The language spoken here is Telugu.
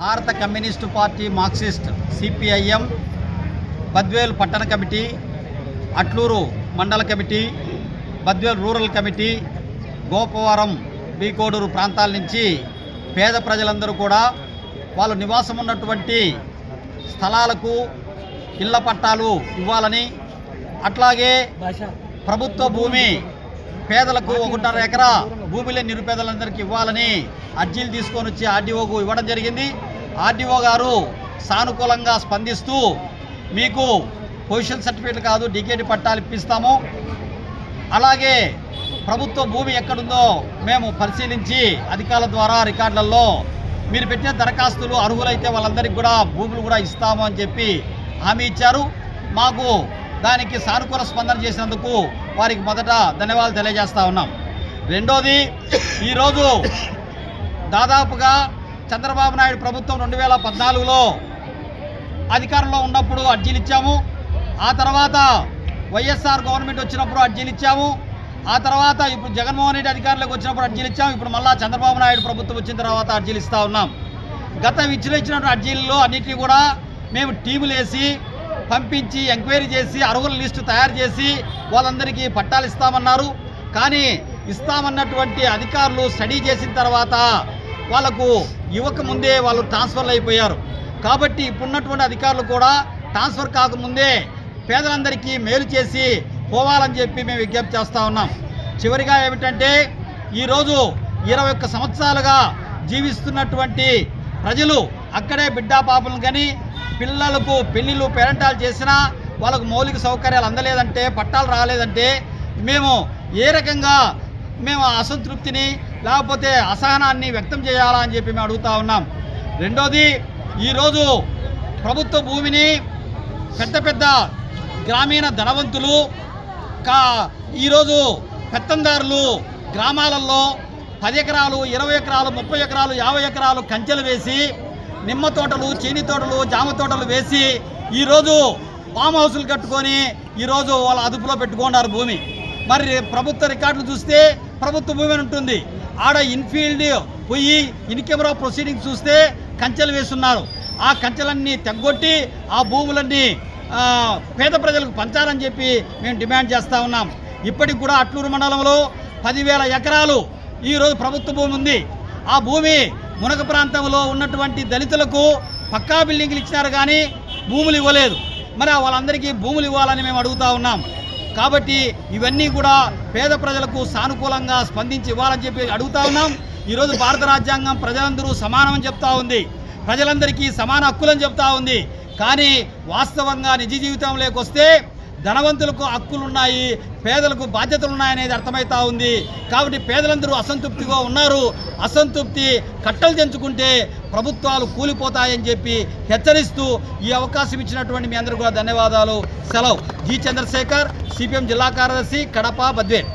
భారత communist party Marxist CPIM Badvel పట్టణ కమిటీ అట్లూరు మండల committee Badvel rural committee Gopavaram B Kodur ప్రాంతాల నుంచి పేద ప్రజలందరూ కూడా వాళ్ళు నివాసం ఉన్నటువంటి స్థలాలకు ఇళ్ళ పట్టాలు ఇవ్వాలని అట్లాగే ప్రభుత్వ భూమి పేదలకు ఒకటిన్నర ఎకరా భూమిలో నిరుపేదలందరికీ ఇవ్వాలని అర్జీలు తీసుకొని వచ్చి ఆర్డీఓకు ఇవ్వడం జరిగింది. ఆర్డీఓ గారు సానుకూలంగా స్పందిస్తూ మీకు పొజిషన్ సర్టిఫికేట్ కాదు డికేటి పట్టాలు ఇప్పిస్తాము. అలాగే ప్రభుత్వ భూమి ఎక్కడుందో మేము పరిశీలించి అధికారుల ద్వారా రికార్డులలో మీరు పెట్టిన దరఖాస్తులు అర్హులైతే వాళ్ళందరికీ కూడా భూములు కూడా ఇస్తాము అని చెప్పి హామీ ఇచ్చారు. మాకు దానికి సానుకూల స్పందన చేసినందుకు వారికి మొదట ధన్యవాదాలు తెలియజేస్తా ఉన్నాం. రెండోది ఈరోజు దాదాపుగా చంద్రబాబు నాయుడు ప్రభుత్వం రెండు వేల పద్నాలుగులో అధికారంలో ఉన్నప్పుడు అర్జీలు ఇచ్చాము ఆ తర్వాత వైఎస్ఆర్ గవర్నమెంట్ వచ్చినప్పుడు అర్జీలు ఇచ్చాము ఆ తర్వాత ఇప్పుడు జగన్మోహన్ రెడ్డి అధికారంలోకి వచ్చినప్పుడు అర్జీలు ఇచ్చాము ఇప్పుడు మళ్ళా చంద్రబాబు నాయుడు ప్రభుత్వం వచ్చిన తర్వాత అర్జీలు ఇస్తూ ఉన్నాం. గత విద్యలో ఇచ్చినటువంటి అర్జీల్లో అన్నిటినీ కూడా మేము టీములు వేసి పంపించి ఎంక్వైరీ చేసి అర్హుల లిస్టు తయారు చేసి వాళ్ళందరికీ పట్టాలు ఇస్తామన్నారు. కానీ ఇస్తామన్నటువంటి అధికారులు స్టడీ చేసిన తర్వాత వాళ్ళకు యువక ముందే వాళ్ళు ట్రాన్స్ఫర్లు అయిపోయారు. కాబట్టి ఇప్పుడున్నటువంటి అధికారులు కూడా ట్రాన్స్ఫర్ కాకముందే పేదలందరికీ మేలు చేసి పోవాలని చెప్పి మేము విజ్ఞప్తి చేస్తూ ఉన్నాం. చివరిగా ఏమిటంటే ఈరోజు ఇరవై ఒక్క సంవత్సరాలుగా జీవిస్తున్నటువంటి ప్రజలు అక్కడే బిడ్డా పాపలను కానీ పిల్లలకు పెళ్ళిళ్ళు పేరెంటాలు చేసినా వాళ్ళకు మౌలిక సౌకర్యాలు అందలేదంటే పట్టాలు రాలేదంటే మేము ఏ రకంగా మేము ఆ అసంతృప్తిని లేకపోతే అసహనాన్ని వ్యక్తం చేయాలా అని చెప్పి మేము అడుగుతా ఉన్నాం. రెండోది ఈరోజు ప్రభుత్వ భూమిని పెద్ద పెద్ద గ్రామీణ ధనవంతులు కా ఈరోజు పెత్తందారులు గ్రామాలలో పది ఎకరాలు ఇరవై ఎకరాలు ముప్పై ఎకరాలు యాభై ఎకరాలు కంచెలు వేసి నిమ్మ తోటలు చీని తోటలు జామ తోటలు వేసి ఈరోజు ఫామ్ హౌసులు కట్టుకొని ఈరోజు వాళ్ళ అదుపులో పెట్టుకున్నారు భూమి. మరి ప్రభుత్వ రికార్డులు చూస్తే ప్రభుత్వ భూమి ఉంటుంది. ఆడ ఇన్ఫీల్డ్ పోయి ఇన్ కెమెరా ప్రొసీడింగ్ చూస్తే కంచెలు వేస్తున్నారు. ఆ కంచెలన్నీ తెగ్గొట్టి ఆ భూములన్నీ పేద ప్రజలకు పంచాలని చెప్పి మేము డిమాండ్ చేస్తూ ఉన్నాం. ఇప్పటికి కూడా అట్లూరు మండలంలో పదివేల ఎకరాలు ఈరోజు ప్రభుత్వ భూమి ఉంది. ఆ భూమి మునక ప్రాంతంలో ఉన్నటువంటి దళితులకు పక్కా బిల్డింగ్లు ఇచ్చినారు కానీ భూములు ఇవ్వలేదు. మరి వాళ్ళందరికీ భూములు ఇవ్వాలని మేము అడుగుతా ఉన్నాం. కాబట్టి ఇవన్నీ కూడా పేద ప్రజలకు సానుకూలంగా స్పందించి ఇవ్వాలని చెప్పి అడుగుతా ఉన్నాం. ఈరోజు భారత రాజ్యాంగం ప్రజలందరూ సమానమని చెప్తా ఉంది. ప్రజలందరికీ సమాన హక్కులని చెప్తా ఉంది. కానీ వాస్తవంగా నిజ జీవితంలోకి వస్తే ధనవంతులకు హక్కులు ఉన్నాయి పేదలకు బాధ్యతలు ఉన్నాయనేది అర్థమవుతా ఉంది. కాబట్టి పేదలందరూ అసంతృప్తిగా ఉన్నారు. అసంతృప్తి కట్టలు తెంచుకుంటే ప్రభుత్వాలు కూలిపోతాయని చెప్పి హెచ్చరిస్తూ ఈ అవకాశం ఇచ్చినటువంటి మీ అందరికీ కూడా ధన్యవాదాలు. సెలవు. జి. చంద్రశేఖర్ సిపిఎం జిల్లా కార్యదర్శి కడప బద్వేల్.